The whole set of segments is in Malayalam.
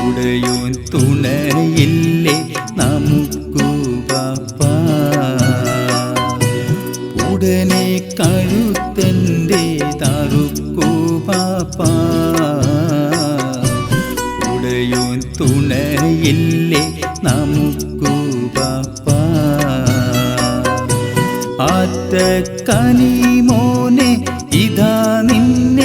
ഉടയും തുണയില്ലേ നമുക്കു പാപ്പ ഉടനെ കഴുത്തന്റെ തറുക്കു പാപ്പ. ഉടയും തുണയില്ലേ നമുക്കു പാപ്പ ആറ്റ കനിമോനെ ഇതാ നിന്നെ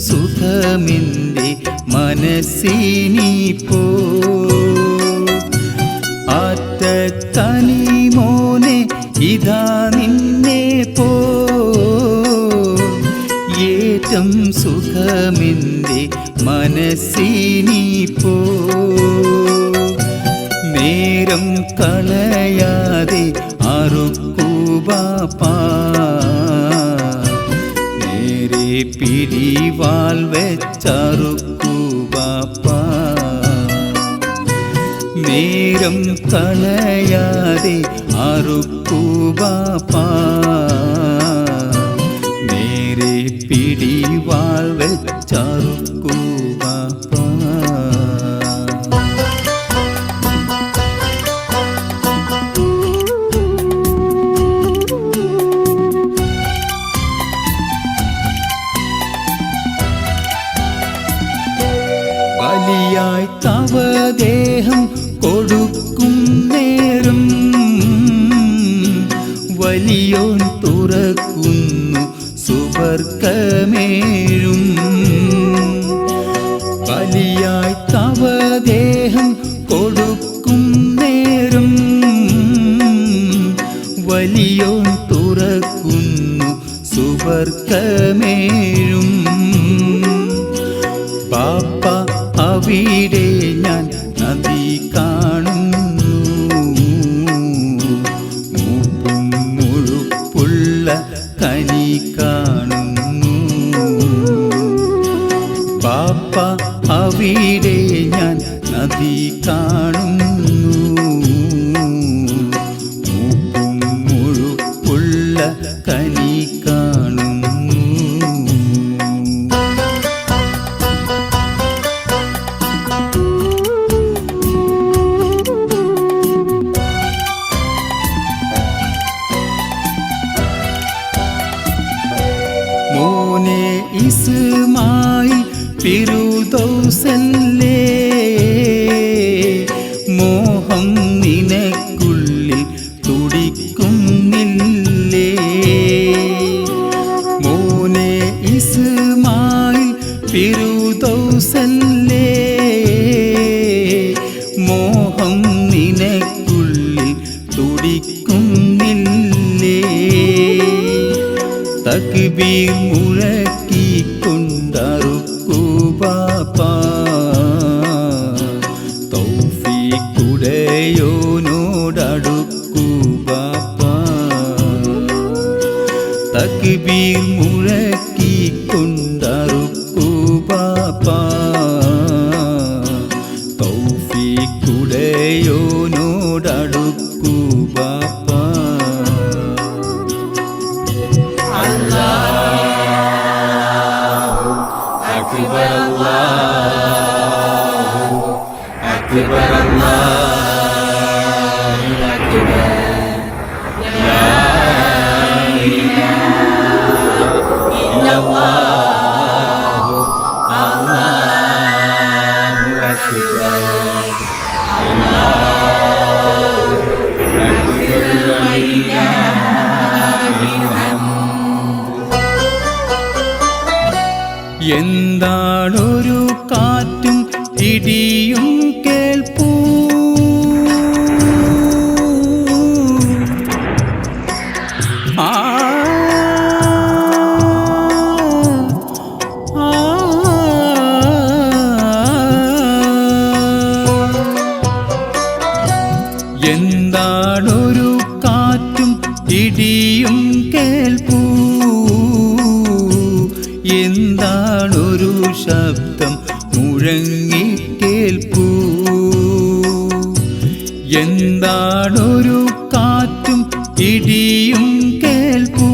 സുഖമിൻ്റെ മനസ്സിനി പോ ആറ്റ കനിമോനെ ഇതാ നിന്നെ പോ ഏറ്റം സുഖമിൻ്റെ മനസ്സിനി പോ നേരം കളയാതെ അറുക്കുവാപ്പാ നേരെ പിരിവാൽ വെച്ചറുക്കുവാപ്പാ നേരം കളയാതെ അറുക്കുവാപ്പാ നേരെ പിടിവാൾ വെച്ചറുക്കുവാപ്പാ തവദേഹം കൊടുക്കും നേരം. വലിയോൻ തുറക്കുന്നു സുവർക്കമേഴും ബലിയായി തവദേഹം കൊടുക്കും നേരം. വലിയോൻ തുറക്കുന്നു സുവർക്കമേഴും പാപ്പ അവിടെ കനി കാണുന്നു. പാപ്പ അവിടെ പിറുദോസല്ലേ മോഹം നിനക്കുള്ളിൽ തുടിക്കുന്നില്ലേ? മോനെ ഇസ്മായി പിറുദോസല്ലേ മോഹം നിനക്കുള്ളിൽ തുടിക്കുന്നില്ലേ? തക്ബീർ മുഴക്കിക്കൊണ്ടറുക്കു ದಯೆಯು ನೋಡಡುಕ್ಕುವ ಅಕ್ಬರ್ ಅಕ್ಬರ್ എന്താണൊരു കാറ്റും ഇടിയും കേൾപ്പൂ. ആ എന്താണൊരു കാറ്റും ഇടിയും കേൾപ്പൂ. ശബ്ദം മുഴങ്ങി കേൾപ്പൂ. എന്താണൊരു കാറ്റും ഇടിയും കേൾപ്പൂ.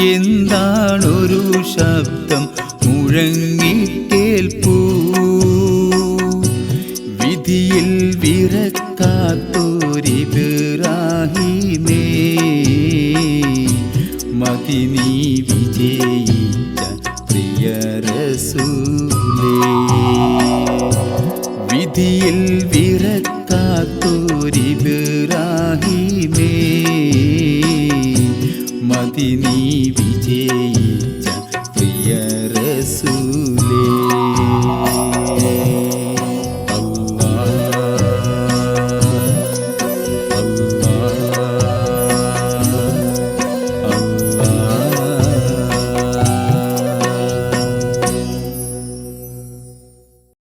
എന്താണൊരു ശബ്ദം മുഴങ്ങി കേൾപ്പൂ. വിധിയിൽ വിറക്കാത്തോരിബ്രാഹിമേ മതി നീ വിജയി റസൂലേ വിധിയിൽ വിറക്കാത്തോരിബ്രാഹിമേ മതി നീ വിജയിച്ച